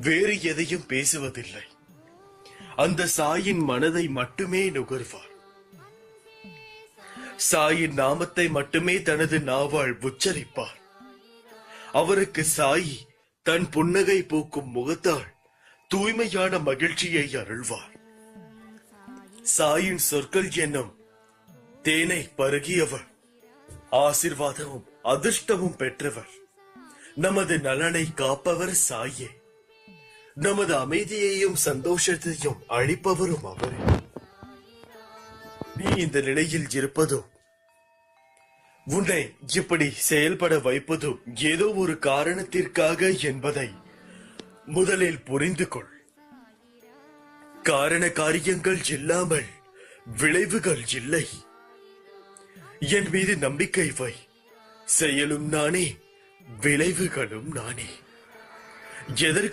வேறு எதையும் பேசுவதில்லை. அந்த சாயின் மனதை மட்டுமே நுகர்வார். சாயின் நாமத்தை மட்டுமே தனது நாவால் உச்சரிப்பார். அவருக்கு சாயி தன் புன்னகை பூக்கும் முகத்தால் தூய்மையான மகிழ்ச்சியை அருள்வார். சாயின் சொற்கள் என்னும் தேனை பருகியவர். ஆசிர்வாதமும் அதிர்ஷ்டமும் பெற்றவர். நமது நலனை காப்பவர் சாயே. நமது அமைதியையும் சந்தோஷத்தையும் அழிப்பவரும் அவரே. நீ இந்த நிலையில் இருப்பதும் உன்னை இப்படி செயல்பட வைப்பதும் ஏதோ ஒரு காரணத்திற்காக என்பதை முதலில் புரிந்து கொள். காரண காரியங்கள் இல்லாமல் விளைவுகள் இல்லை. என் மீது நம்பிக்கை வை. செயலும் நானே விளைவுகளும் நானே. எதற்கு